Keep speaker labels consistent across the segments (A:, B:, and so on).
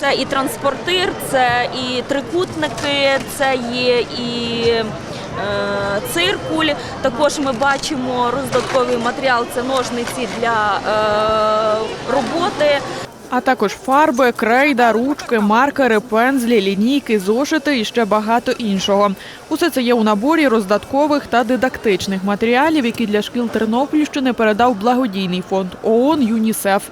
A: Це і транспортир, це і трикутники, це є і е, циркуль. Також ми бачимо роздатковий матеріал це ножниці для е, роботи.
B: А також фарби, крейда, ручки, маркери, пензлі, лінійки, зошити і ще багато іншого. Усе це є у наборі роздаткових та дидактичних матеріалів, які для шкіл Тернопільщини передав благодійний фонд ООН ЮНІСЕФ.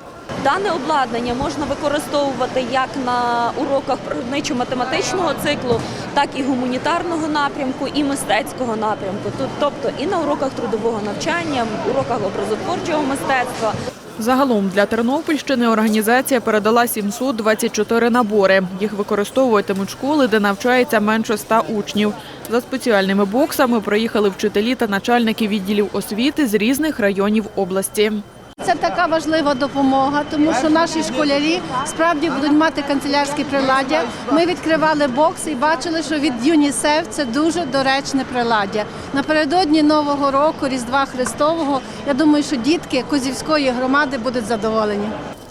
A: Дане обладнання можна використовувати як на уроках природничо-математичного циклу, так і гуманітарного напрямку, і мистецького напрямку. Тобто і на уроках трудового навчання, уроках образотворчого мистецтва.
B: Загалом для Тернопільщини організація передала 724 набори. Їх використовуватимуть школи, де навчається менше ста учнів. За спеціальними боксами приїхали вчителі та начальники відділів освіти з різних районів області.
C: Це така важлива допомога, тому що наші школярі справді будуть мати канцелярські приладдя. Ми відкривали бокс і бачили, що від ЮНІСЕФ це дуже доречне приладдя. Напередодні Нового року, Різдва Христового, я думаю, що дітки Козівської громади будуть задоволені.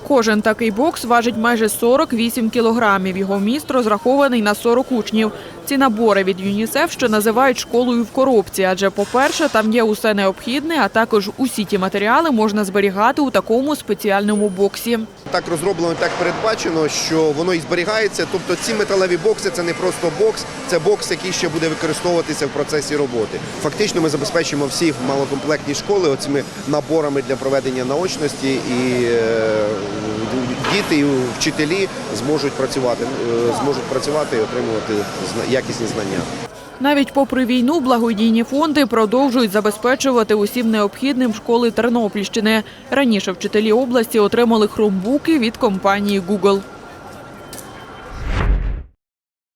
B: Кожен такий бокс важить майже 48 кілограмів. Його вміст розрахований на 40 учнів. Ці набори від ЮНІСЕФ ще називають школою в коробці, адже, по-перше, там є усе необхідне, а також усі ті матеріали можна зберігати у такому спеціальному боксі.
D: Так розроблено, так передбачено, що воно і зберігається. Тобто ці металеві бокси це не просто бокс, це бокс, який ще буде використовуватися в процесі роботи. Фактично, ми забезпечимо всі малокомплектні школи оцими наборами для проведення наочності, і е, діти і вчителі зможуть працювати, е, зможуть працювати і отримувати якісні знання.
B: Навіть попри війну, благодійні фонди продовжують забезпечувати усім необхідним школи Тернопільщини. Раніше вчителі області отримали хромбуки від компанії Google.